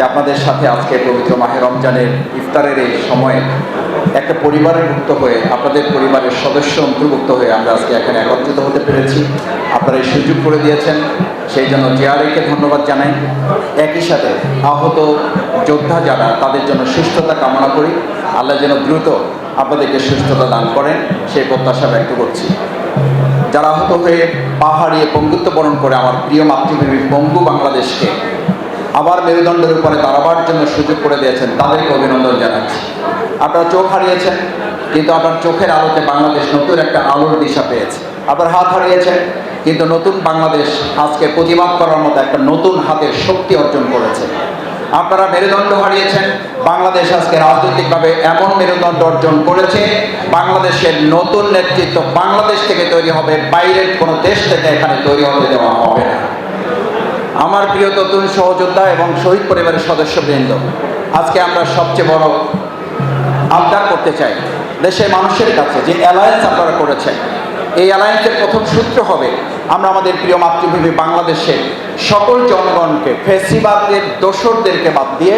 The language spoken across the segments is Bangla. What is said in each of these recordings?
যে আপনাদের সাথে আজকে পবিত্র মাহে রমজানের ইফতারের এই সময়ে একটা পরিবারের মুক্ত হয়ে, আপনাদের পরিবারের সদস্য অন্তর্ভুক্ত হয়ে আমরা আজকে এখানে একত্রিত হতে পেরেছি। আপনারা এই সুযোগ করে দিয়েছেন। সেই জন্য জেআরএকে ধন্যবাদ জানাই। একই সাথে আহত যোদ্ধা যারা, তাদের জন্য সুস্থতা কামনা করি। আল্লাহ যেন দ্রুত আপনাদেরকে সুস্থতা দান করেন। সেই প্রত্যাশা ব্যক্ত করছি। যারা আহত হয়ে পাহাড়িয়ে পঙ্গুত্ব বরণ করে, আমার প্রিয় মাতৃভূমি পঙ্গু বাংলাদেশকে আবার মেরুদণ্ডের উপরে দাঁড়াবার জন্য সুযোগ করে দিয়েছেন। তাদেরকে অভিনন্দন জানাচ্ছি। আপনারা চোখ হারিয়েছেন, কিন্তু আপনার চোখের আলোতে বাংলাদেশ নতুন একটা আলোর দিশা পেয়েছে। আপনার হাত হারিয়েছেন, কিন্তু নতুন বাংলাদেশ আজকে প্রতিবাদ করার মতো একটা নতুন হাতের শক্তি অর্জন করেছে। আপনারা মেরুদণ্ড হারিয়েছেন, বাংলাদেশ আজকে রাজনৈতিকভাবে এমন মেরুদণ্ড অর্জন করেছে, বাংলাদেশের নতুন নেতৃত্ব বাংলাদেশ থেকে তৈরি হবে, বাইরের কোনো দেশ থেকে এখানে তৈরি হতে দেওয়া হবে না। আমার প্রিয় নতুন সহযোদ্ধা এবং শহীদ পরিবারের সদস্যবৃন্দ, আজকে আমরা সবচেয়ে বড় আবদার করতে চাই দেশের মানুষের কাছে যে অ্যালায়েন্স আপনারা করেছেন। এই অ্যালায়েন্সের প্রথম সূত্র হবে আমরা আমাদের প্রিয় মাতৃভূমি বাংলাদেশের সকল জনগণকে, ফেসিবাদের দোসরদেরকে বাদ দিয়ে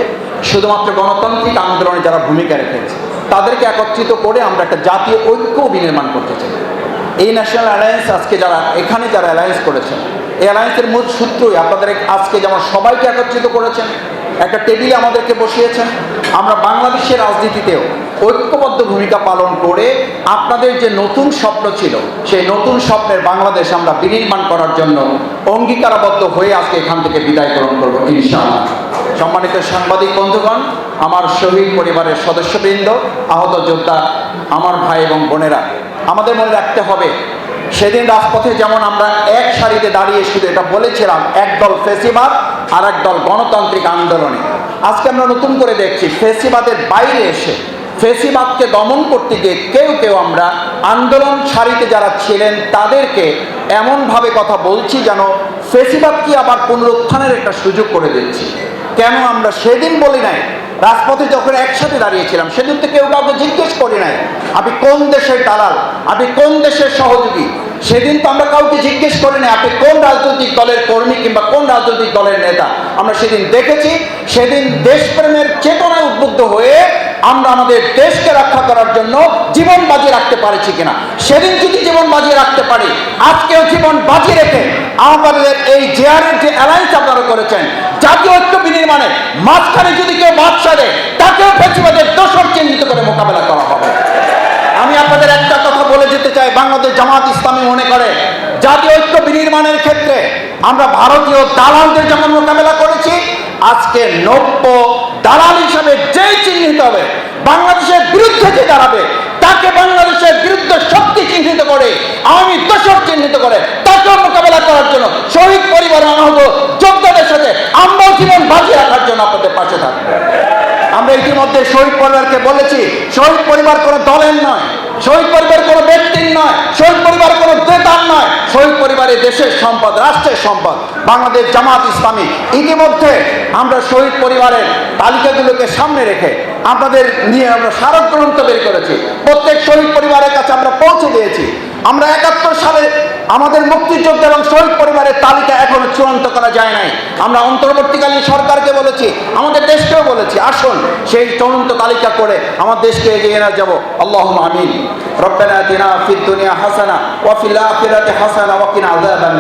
শুধুমাত্র গণতান্ত্রিক আন্দোলনে যারা ভূমিকা রেখেছে, তাদেরকে একত্রিত করে আমরা একটা জাতীয় ঐক্য বিনির্মাণ করতে চাই। এই ন্যাশনাল অ্যালায়েন্স আজকে যারা, এখানে যারা অ্যালায়েন্স করেছেন এই অ্যালায়েন্সের মূল সূত্রই আপনাদের আজকে যেমন সবাইকে একত্রিত করেছেন, একটা টেবিলে আমাদেরকে বসিয়েছেন, আমরা বাংলাদেশের রাজনীতিতেও ঐক্যবদ্ধ ভূমিকা পালন করে আপনাদের যে নতুন স্বপ্ন ছিল, সেই নতুন স্বপ্নের বাংলাদেশ আমরা বিনির্মাণ করার জন্য অঙ্গীকারাবদ্ধ হয়ে আজকে এখান থেকে বিদায় গ্রহণ করব, ইনশাআল্লাহ। সম্মানিত সাংবাদিক বন্ধুগণ, আমার শহীদ পরিবারের সদস্যবৃন্দ, আহত যোদ্ধা, আমার ভাই এবং বোনেরা আমাদের মনে রাখতে হবে, সেদিন রাজপথে যেমন আমরা এক সারিতে দাঁড়িয়ে শুধু এটা বলেছিলাম একদল ফেসিবাদ আর একদল গণতান্ত্রিক আন্দোলনে। আজকে আমরা নতুন করে দেখছি, ফেসিবাদের বাইরে এসে ফেসিবাদকে দমন করতে গিয়ে কেউ কেউ আমরা আন্দোলন সারিতে যারা ছিলেন তাদেরকে এমনভাবে কথা বলছি যেন ফেসিবাদ কি আবার পুনরুত্থানের একটা সুযোগ করে দিচ্ছি। কেন আমরা সেদিন বলি নাই, রাজপথে যখন একসাথে দাঁড়িয়েছিলাম, সেদিন তো কেউ কাউকে জিজ্ঞেস করি নাই আপনি কোন দেশের দালাল? আপনি কোন দেশের সহযোগী? সেদিন তো আমরা কাউকে জিজ্ঞেস করি নাই আপনি কোন রাজনৈতিক দলের কর্মী কিংবা কোন রাজনৈতিক দলের নেতা? আমরা সেদিন দেখেছি, সেদিন দেশপ্রেমের চেতনায় উদ্বুদ্ধ হয়ে আমরা আমাদের দেশকে রক্ষা করার জন্য জীবন বাজি রাখতে পারেছি কিনা। সেদিন যদি জীবন বাজি রাখতে পারি, আজকেও জীবন বাজি রেখে আমাদের এই জেআরের যে অ্যালায়েন্স আপনারা করেছেন জাতীয় ঐক্য বিনির্মাণে মাঝখানে যদি কেউ বাদ সারে, তাকেও ফেসিবাদের দোষর চিহ্নিত করে মোকাবেলা করা হবে। আপনাদের একটা কথা বলে যেতে চাই, বাংলাদেশ জামাত ইসলামী মনে করে, জাতীয় ঐক্য বিনির্মাণের ক্ষেত্রে আমরা ভারতীয় দালালদের যেমন মোকাবেলা করেছি, আজকে নব্য দালাল হিসাবে যেই চিহ্নিত হবে, বাংলাদেশের বিরুদ্ধে যে দাঁড়াবে, তাকে বাংলাদেশের বিরুদ্ধে শক্তি চিহ্নিত করে, আওয়ামী দোষর চিহ্নিত করে, তাকেও মোকাবেলা করার জন্য শহীদ পরিবার আহত যোদ্ধাদের সাথে আমরাও জীবন বাজি রাখার জন্য আপনাদের পাশে থাকব। আমরা ইতিমধ্যে শহীদ পরিবারকে বলেছি, শহীদ পরিবার কোনো দলের নয়। শহীদ পরিবার কোনো ব্যক্তির নয়, শহীদ পরিবার কোনো ক্রেতার নয়। শহীদ পরিবারে দেশের সম্পদ, রাষ্ট্রের সম্পদ, বাংলাদেশ জামাত ইসলামী। ইতিমধ্যে আমরা শহীদ পরিবারের তালিকাগুলোকে সামনে রেখে আপনাদের নিয়ে আমরা স্মারক গ্রন্থ বের করেছি। প্রত্যেক শহীদ পরিবারের কাছে আমরা পৌঁছে দিয়েছি। আমরা একাত্তর সালে আমাদের মুক্তিযোদ্ধা এবং শহীদ পরিবারের তালিকা এখনও চূড়ান্ত করা যায় নাই। আমরা অন্তর্বর্তীকালীন সরকারকে বলেছি, আমাদের দেশকেও বলেছি, আসুন সেই চূড়ান্ত তালিকা করে আমার দেশকে এগিয়ে না যাব। আল্লাহ আমিন। ওয়া ফিল আখিরাতি হাসানা ওয়া কিনা আযাবান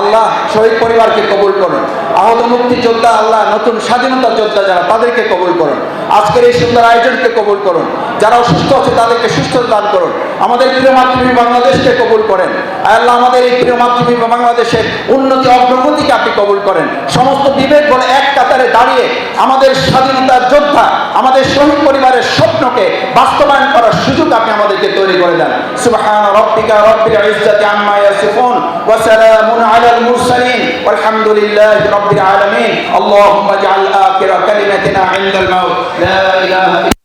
আল্লাহ শহীদ পরিবারকে কবুল করুন। আহত মুক্তিযোদ্ধা আল্লাহ নতুন স্বাধীনতা যোদ্ধা যারা, তাদেরকে কবুল করুন। আজকের এই সুন্দর আয়োজনকে কবুল করুন। যারা অসুস্থ আছে, তাদেরকে সুস্থতা দান করুন। আমাদের প্রিয় মাতৃভূমি বাংলাদেশকে কবুল করেন। আল্লাহ, আমাদের এই প্রিয় মাতৃভূমি বাংলাদেশের উন্নতি, অগ্রগতিকে আপনি কবুল করেন। সমস্ত বিবেক বলে এক কাতারে দাঁড়িয়ে আমাদের স্বাধীনতার যোদ্ধা, আমাদের শহীদ পরিবারের স্বপ্নকে বাস্তবায়ন করার সুযোগ আপনি আমাদেরকে তৈরি করে দেন। সুবহান রব্বিকা রব্বিল ইজ্জাতি আম্মা ইয়াসিফুন ওয়া সালামুন আলাল মুরসালিন। والحمد لله رب العالمين. اللهم اجعل آخر كلمتنا عند الموت. لا إله إلا